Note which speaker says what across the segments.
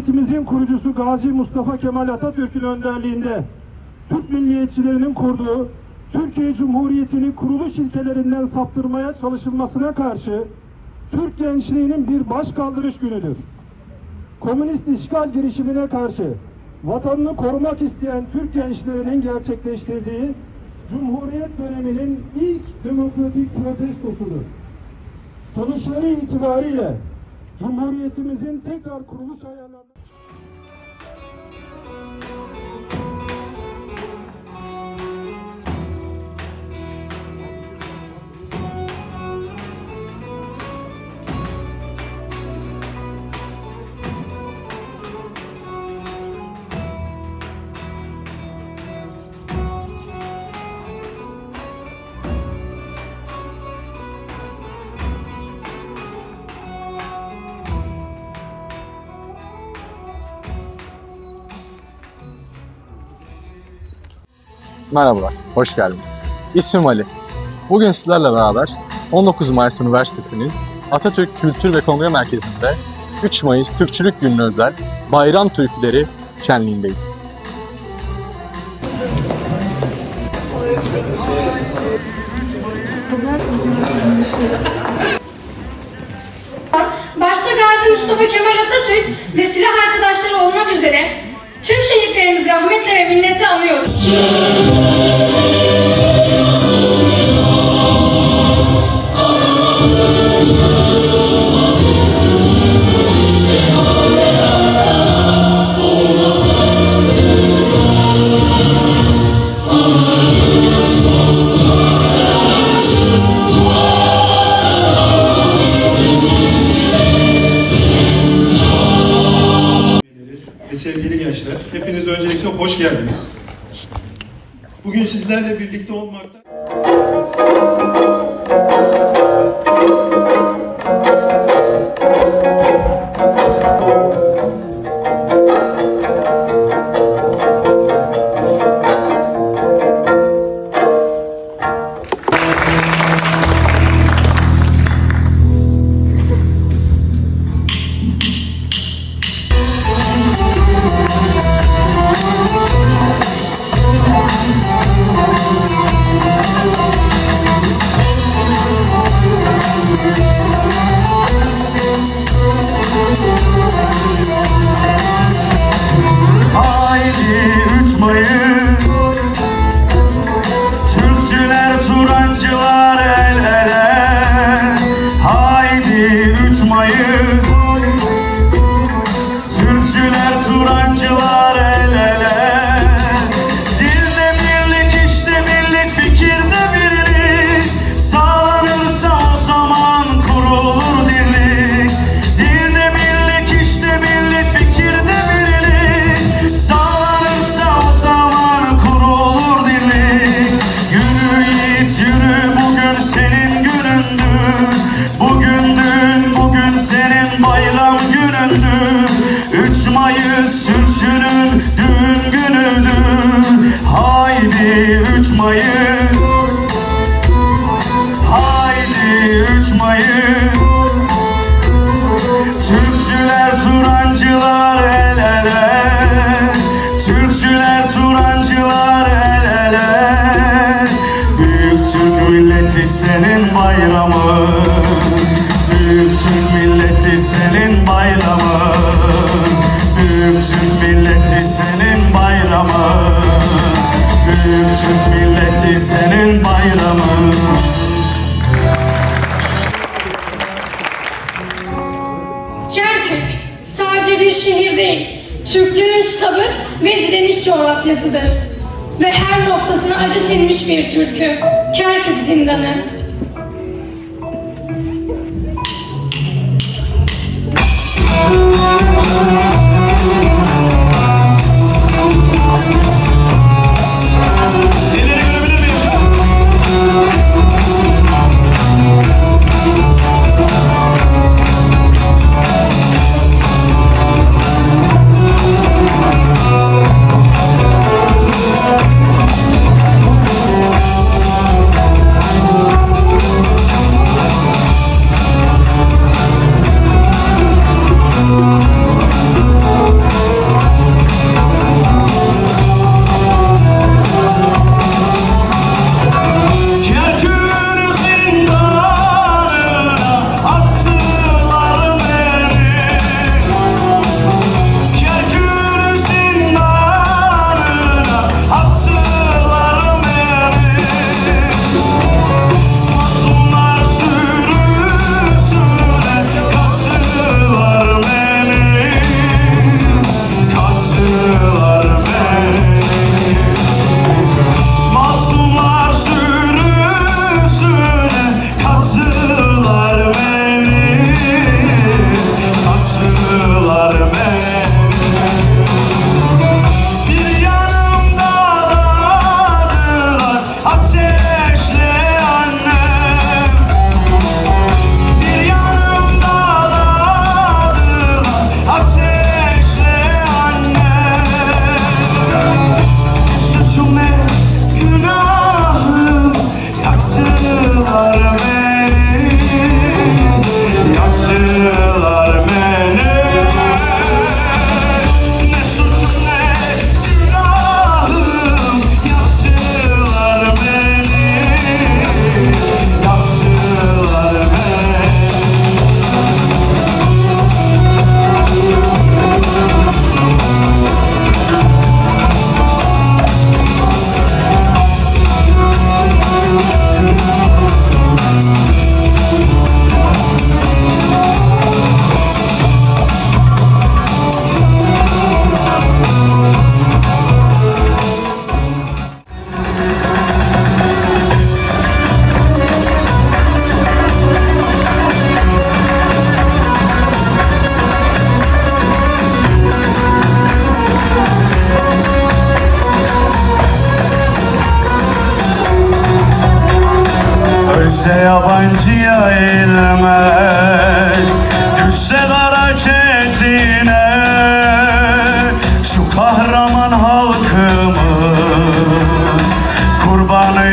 Speaker 1: Cumhuriyetimizin kurucusu Gazi Mustafa Kemal Atatürk'ün önderliğinde Türk milliyetçilerinin kurduğu Türkiye Cumhuriyeti'ni kuruluş ilkelerinden saptırmaya çalışılmasına karşı Türk gençliğinin bir baş kaldırış günüdür. Komünist işgal girişimine karşı vatanını korumak isteyen Türk gençlerinin gerçekleştirdiği Cumhuriyet döneminin ilk demokratik protestosudur. Sonuçları itibariyle Cumhuriyetimizin tekrar kuruluş ayarlarına...
Speaker 2: Merhabalar, hoş geldiniz. İsmim Ali. Bugün sizlerle beraber 19 Mayıs Üniversitesi'nin Atatürk Kültür ve Kongre Merkezi'nde 3 Mayıs Türkçülük Günü'ne özel bayram türküleri şenliğindeyiz.
Speaker 3: Başta Gazi Mustafa Kemal Atatürk ve silah arkadaşları olmak üzere tüm şehitlerimizi rahmetle ve minnetle anıyoruz.
Speaker 4: Hoş geldiniz. Bugün sizlerle birlikte olmakta Mayıs Türkçünün düğün günüdür.
Speaker 5: Haydi 3 Mayıs senin bayramın
Speaker 3: Kerkük sadece bir şehir değil, Türklüğün sabır ve direniş coğrafyasıdır. Ve her noktasına acı sinmiş bir türkü, Kerkük zindanı.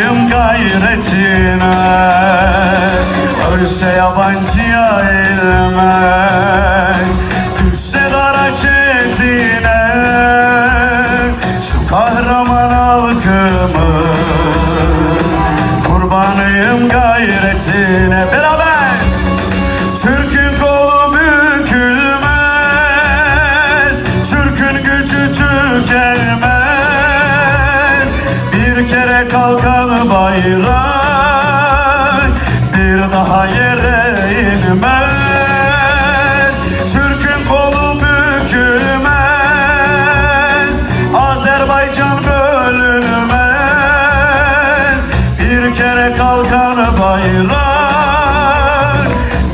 Speaker 5: 应该。Kere kalkan bayrak.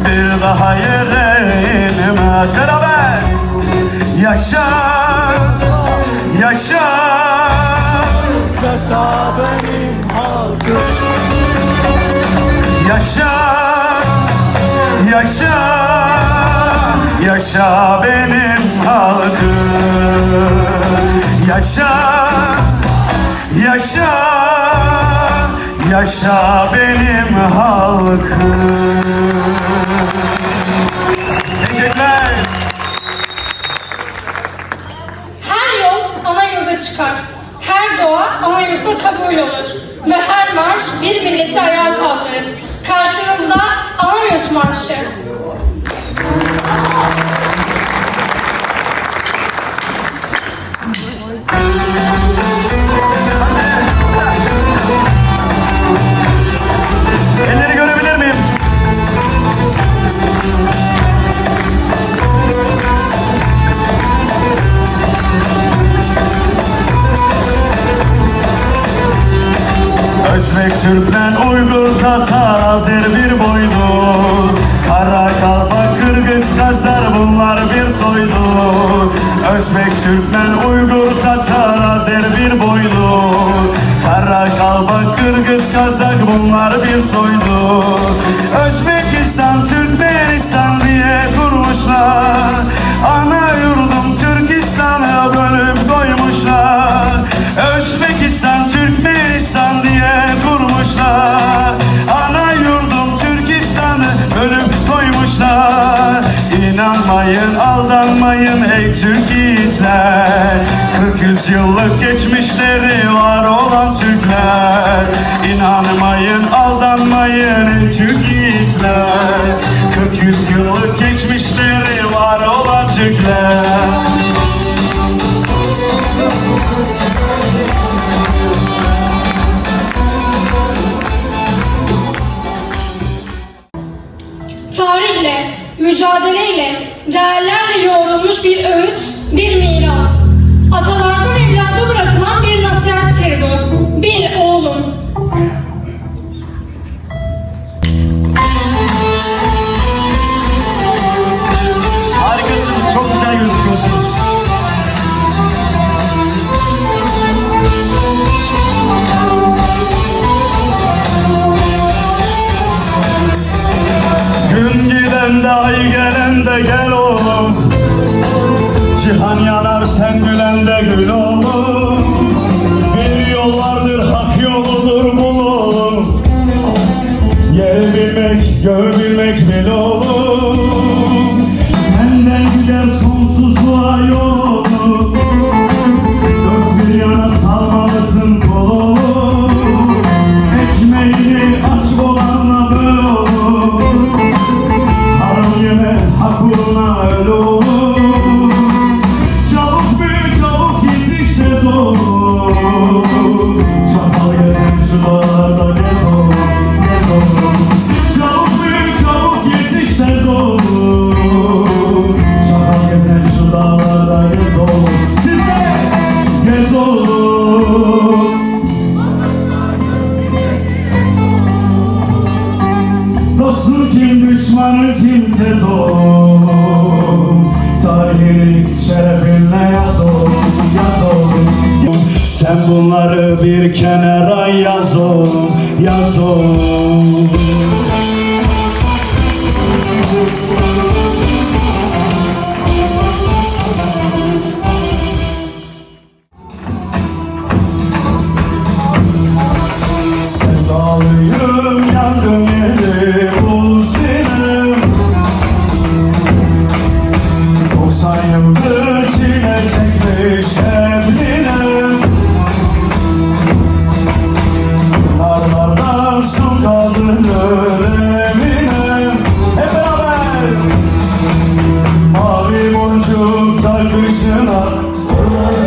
Speaker 5: Bir daha yere inmez Beraber. Yaşa. Yaşa. Yaşa benim halkım. Yaşa. Yaşa. Yaşa benim halkım. Yaşa. Yaşa Yaşa benim halkım Teşekkürler
Speaker 3: Her yol ana yurda çıkar. Her doğa ana yurtta kabul olur. Ve her marş bir milleti ayağa kaldırır. Karşınızda ana yurt marşı.
Speaker 5: Özbek, Türkmen, Uygur, Tatar, Azer bir boydu. Kara kalpak, Kırgız, Kazar bunlar bir soydu. Özbek, Türkmen, Uygur, Tatar, Azer bir boydu. Kara kalpak, Kırgız, Kazak bunlar bir soydu. Özbekistan, Türkmenistan aldanmayın ey Türk yiğitler. 400 yıllık geçmişleri var olan Türkler. İnanmayın, aldanmayın ey Türk yiğitler. 400 yıllık geçmişleri var olan Türkler.
Speaker 3: Tarihle, mücadeleyle, değerlerle yoğrulmuş bir öğüt, bir miras. Atalardan
Speaker 5: sen gülen de gül oğlum bir kenara yaz oğlum, yaz oğlum boncuk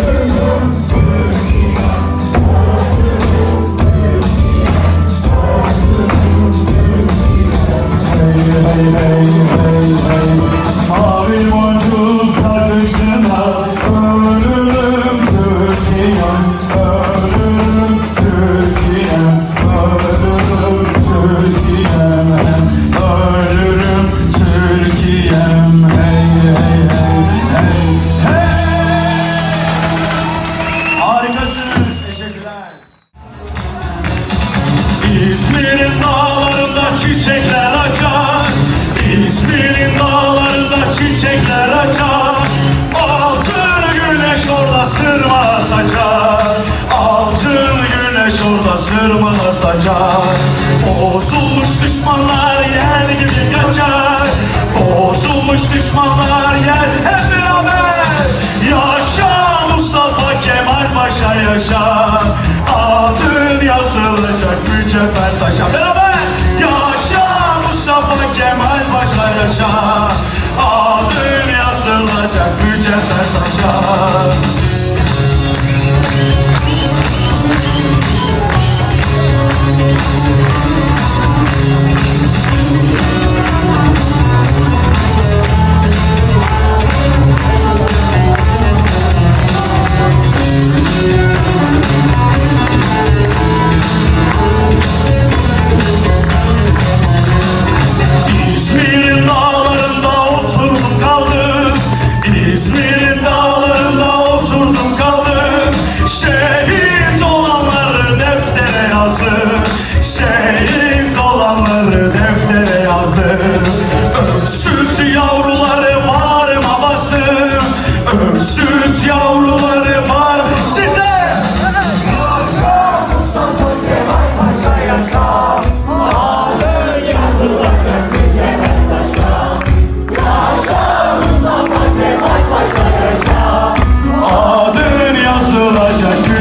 Speaker 5: saçar Altın güneş orada sırma saçar Bozulmuş düşmanlar yer gibi kaçar. Bozulmuş düşmanlar yer hep beraber. Yaşa Mustafa Kemal Paşa yaşa Adın yazılacak mücevher taşa. Beraber. Yaşa Mustafa Kemal Paşa yaşa Adın yazılacak mücevher taşa Thank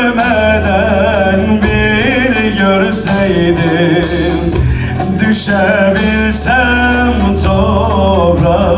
Speaker 5: ölmeden bir görseydim Düşebilsem toprağına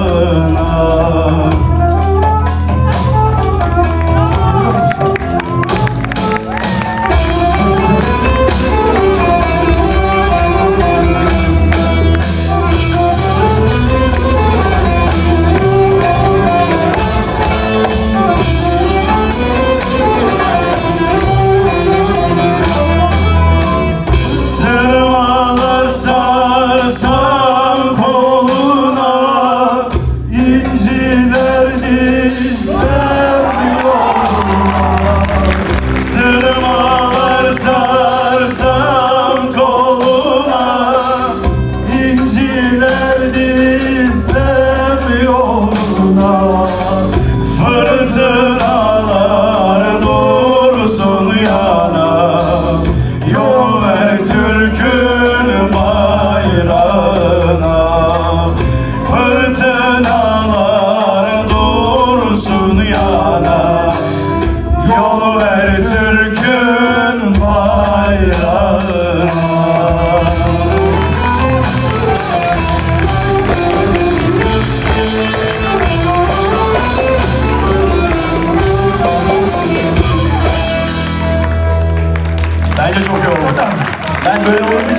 Speaker 5: the sun. Ben böyle olmak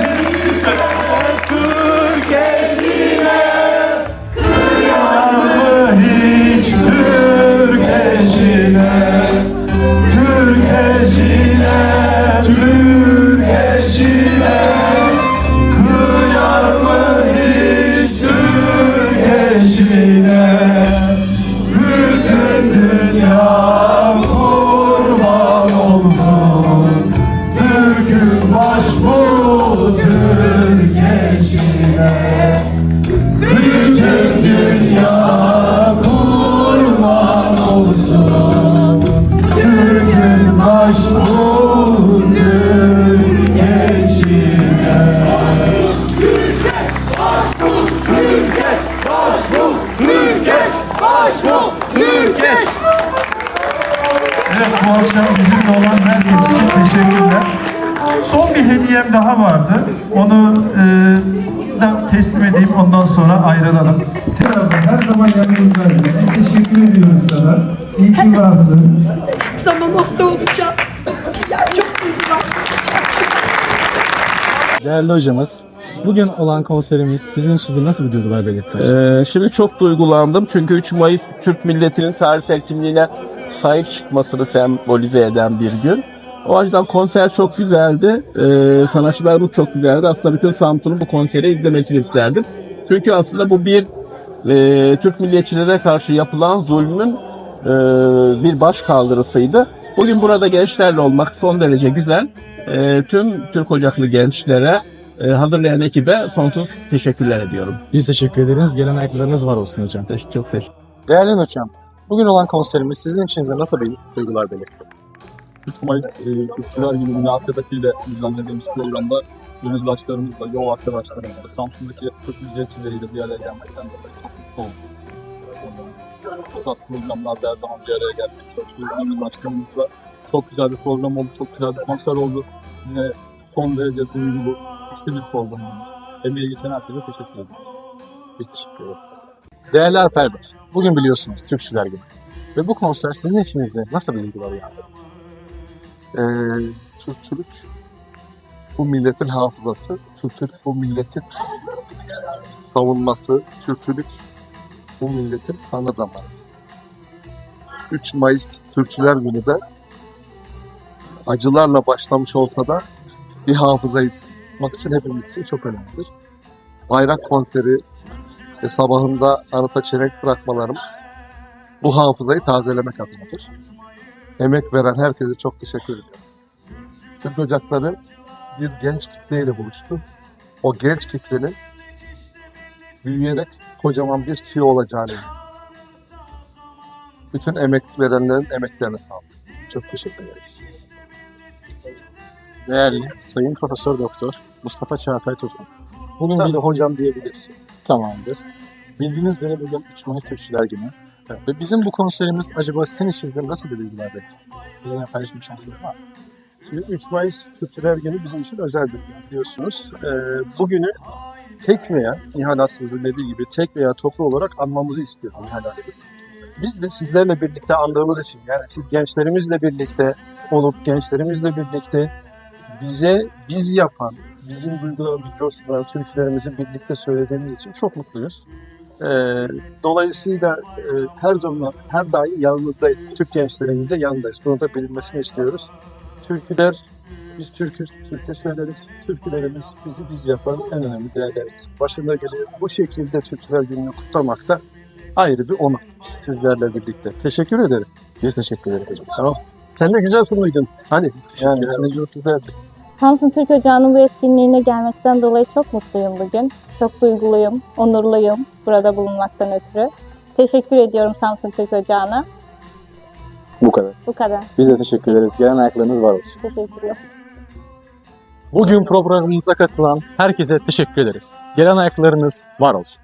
Speaker 1: Varsın.
Speaker 6: zaman nokta olacağım. Ya çok.
Speaker 2: Değerli hocamız, bugün olan konserimiz sizin için nasıl bir duygular belirtti?
Speaker 7: Ee, şimdi çok duygulandım çünkü 3 Mayıs Türk milletinin tarihsel kimliğine sahip çıkmasını sembolize eden bir gün. O açıdan konser çok güzeldi. Ee, sanatçılarımız çok güzeldi. Aslında bütün Samsun'un bu konseri izlemesini isterdim. Çünkü aslında bu bir e, Türk milliyetçilere karşı yapılan zulmün e, bir baş kaldırısıydı. Bugün burada gençlerle olmak son derece güzel. E, tüm Türk Ocaklı gençlere e, hazırlayan ekibe sonsuz teşekkürler ediyorum.
Speaker 2: Biz teşekkür ederiz. Gelen ayaklarınız var olsun hocam.
Speaker 7: Çok teşekkür
Speaker 2: Değerli hocam, bugün olan konserimiz sizin içinizde nasıl bir duygular belirtti? 3 Mayıs e, Kültürler Günü münasebetiyle düzenlediğimiz programda gönül başlarımızla, yol arkadaşlarımızla, Samsun'daki Türk milliyetçileriyle bir araya gelmekten dolayı çok mutlu oldum. Bu tarz programlarda zaman bir araya gelmek çalışıyoruz. Gönül başlarımızla çok güzel bir program oldu, çok güzel bir konser oldu. Yine son derece duygulu, güçlü bir program oldu. Emeği geçen herkese teşekkür ederiz. Biz teşekkür ederiz. Değerli Alper Bey, bugün biliyorsunuz Türkçüler Günü. Ve bu konser sizin içinizde nasıl bir duygular uyandırdı?
Speaker 8: Ee, Türkçülük bu milletin hafızası, Türkçülük bu milletin savunması, Türkçülük bu milletin ana damarı. 3 Mayıs Türkçüler Günü de acılarla başlamış olsa da bir hafızayı tutmak için hepimiz için çok önemlidir. Bayrak konseri ve sabahında anıta çelenk bırakmalarımız bu hafızayı tazelemek adınadır. Emek veren herkese çok teşekkür ediyorum. Türk Ocakları bir genç kitleyle buluştu. O genç kitlenin büyüyerek kocaman bir tüy olacağını bütün emek verenlerin emeklerine sağlık. Çok teşekkür ederiz.
Speaker 2: Değerli Sayın Profesör Doktor Mustafa Çağatay Tuzun. Bugün bir de hocam diyebiliriz. Tamamdır. Bildiğiniz üzere bugün 3 Mayıs Türkçüler Günü. Ve bizim bu konserimiz acaba sizin içinizde nasıl bir duygular bekliyor? Bizimle paylaşma şansınız var mı?
Speaker 9: Şimdi 3 Mayıs Kültürel Günü bizim için özeldir biliyorsunuz. Ee, bugünü tek veya Nihal Atsız'ın dediği gibi tek veya toplu olarak anmamızı istiyor Nihal Atsız. Biz de sizlerle birlikte andığımız için yani siz gençlerimizle birlikte olup gençlerimizle birlikte bize biz yapan, bizim duygularımızı coşturan türkülerimizi birlikte söylediğimiz için çok mutluyuz. Ee, dolayısıyla e, her zaman, her daim yanınızdayız. Türk gençlerimizle yanındayız. Bunu da bilinmesini istiyoruz. Türküler, biz Türk'üz, Türk'e söyleriz. Türkülerimiz bizi biz yapan en önemli değerleriz. Başında geliyor. Bu şekilde Türküler Günü'nü kutlamak da ayrı bir onur sizlerle birlikte. Teşekkür ederim.
Speaker 2: Biz teşekkür ederiz hocam.
Speaker 9: Tamam. Sen de güzel sunmuydun. Hani yani çok güzeldi.
Speaker 10: Samsun Türk Ocağı'nın bu etkinliğine gelmekten dolayı çok mutluyum bugün. Çok duyguluyum, onurluyum burada bulunmaktan ötürü. Teşekkür ediyorum Samsun Türk Ocağı'na.
Speaker 2: Bu kadar.
Speaker 10: Bu kadar.
Speaker 2: Biz de teşekkür ederiz. Gelen ayaklarınız var olsun.
Speaker 10: Teşekkürler.
Speaker 2: Bugün programımıza katılan herkese teşekkür ederiz. Gelen ayaklarınız var olsun.